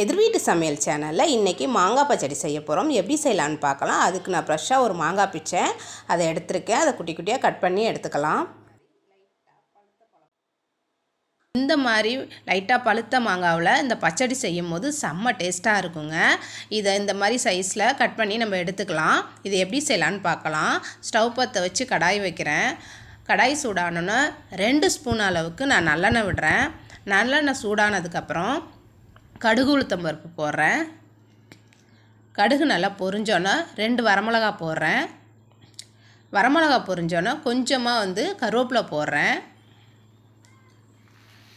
எதிர் வீட்டு சமையல் சேனலில் இன்றைக்கி மாங்காய் பச்சடி செய்ய போகிறோம் எப்படி செய்யலான்னு பார்க்கலாம். அதுக்கு நான் ஃப்ரெஷ்ஷாக ஒரு மாங்காய் பிச்சேன் அதை எடுத்திருக்கேன். அதை குட்டி குட்டியாக கட் பண்ணி எடுத்துக்கலாம். இந்த மாதிரி லைட்டாக பழுத்த மாங்காவில் இந்த பச்சடி செய்யும் போது செம்ம டேஸ்ட்டாக இருக்குங்க. இதை இந்த மாதிரி சைஸில் கட் பண்ணி நம்ம எடுத்துக்கலாம். இது எப்படி செய்யலான்னு பார்க்கலாம். ஸ்டவ் பற்ற வச்சு கடாய் வைக்கிறேன். கடாய் சூடானோன்னு ரெண்டு ஸ்பூன் அளவுக்கு நான் நல்லெண்ணெய் விடுறேன். நல்லெண்ணெய் சூடானதுக்கப்புறம் கடுகு உளுத்தம் பருப்பு போடுறேன். கடுகு நல்லா பொரிஞ்சோன்னே ரெண்டு வரமிளகா போடுறேன். வரமிளகா பொரிஞ்சோன்னே கொஞ்சமாக வந்து கருவேப்பிலை போடுறேன்.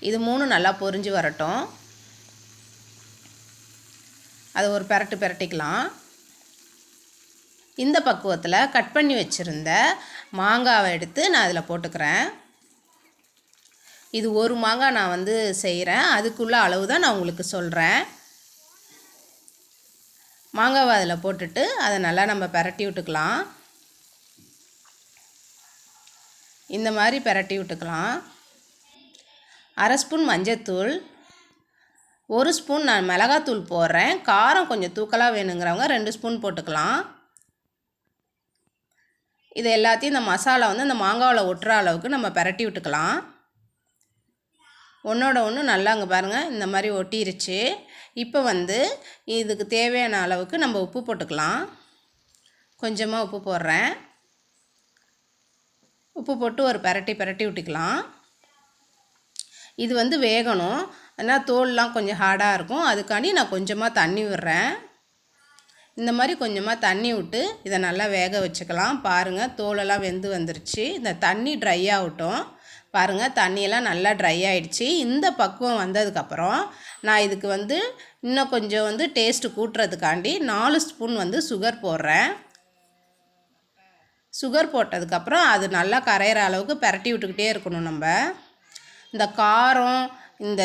இது மூணு நல்லா பொரிஞ்சு வரட்டும். அது ஒரு பெரட்டு பெரட்டிக்கலாம். இந்த பக்குவத்தில் கட் பண்ணி வச்சுருந்த மாங்காவை எடுத்து நான் அதில் போட்டுக்கிறேன். இது ஒரு மாங்காய் நான் வந்து செய்கிறேன் அதுக்குள்ள அளவு தான் நான் உங்களுக்கு சொல்கிறேன் மாங்காவை அதில் போட்டுட்டு அதை நல்லா நம்ம பெரட்டி விட்டுக்கலாம். இந்த மாதிரி பரட்டி விட்டுக்கலாம். அரை ஸ்பூன் மஞ்சத்தூள் ஒரு ஸ்பூன் நான் மிளகாத்தூள் போடுறேன். காரம் கொஞ்சம் தூக்கலாக வேணுங்கிறவங்க ரெண்டு ஸ்பூன் போட்டுக்கலாம். இது எல்லாத்தையும் இந்த மசாலா வந்து இந்த மாங்காவில் ஒட்டுற அளவுக்கு நம்ம பெரட்டி விட்டுக்கலாம். ஒன்றோட ஒன்று நல்லா அங்கே பாருங்கள் இந்த மாதிரி ஒட்டிருச்சு. இப்போ வந்து இதுக்கு தேவையான அளவுக்கு நம்ம உப்பு போட்டுக்கலாம். கொஞ்சமாக உப்பு போடுறேன். உப்பு போட்டு ஒரு பரட்டி பரட்டி விட்டுக்கலாம் இது வந்து வேகணும். ஆனால் தோல்லாம் கொஞ்சம் ஹார்டாக இருக்கும். அதுக்காண்டி நான் கொஞ்சமாக தண்ணி விடுறேன். இந்த மாதிரி கொஞ்சமாக தண்ணி விட்டு இதை நல்லா வேக வச்சுக்கலாம். பாருங்கள் தோலெல்லாம் வெந்து வந்துருச்சு. இந்த தண்ணி ட்ரை ஆகட்டும். பாருங்கள் தண்ணியெல்லாம் நல்லா ட்ரை ஆகிடுச்சி இந்த பக்குவம் வந்ததுக்கப்புறம் நான் இதுக்கு வந்து இன்னும் கொஞ்சம் வந்து டேஸ்ட்டு கூட்டுறதுக்காண்டி நாலு ஸ்பூன் வந்து சுகர் போடுறேன். சுகர் போட்டதுக்கப்புறம் அது நல்லா கரையிற அளவுக்கு பரட்டி விட்டுக்கிட்டே இருக்கணும் நம்ம. இந்த காரம் இந்த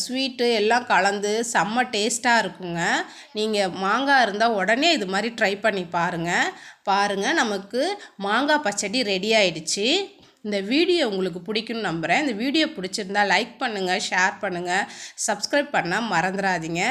ஸ்வீட்டு எல்லாம் கலந்து செம்ம டேஸ்ட்டாக இருக்குங்க. நீங்கள் மாங்காய் இருந்தால் உடனே இது மாதிரி ட்ரை பண்ணி பாருங்கள் பாருங்கள் நமக்கு மாங்காய் பச்சடி ரெடி ஆயிடுச்சு. இந்த வீடியோ உங்களுக்கு பிடிக்கும்னு நம்புகிறேன் இந்த வீடியோ பிடிச்சிருந்தா லைக் பண்ணுங்கள் ஷேர் பண்ணுங்கள் சப்ஸ்கிரைப் பண்ணால் மறந்துடாதீங்க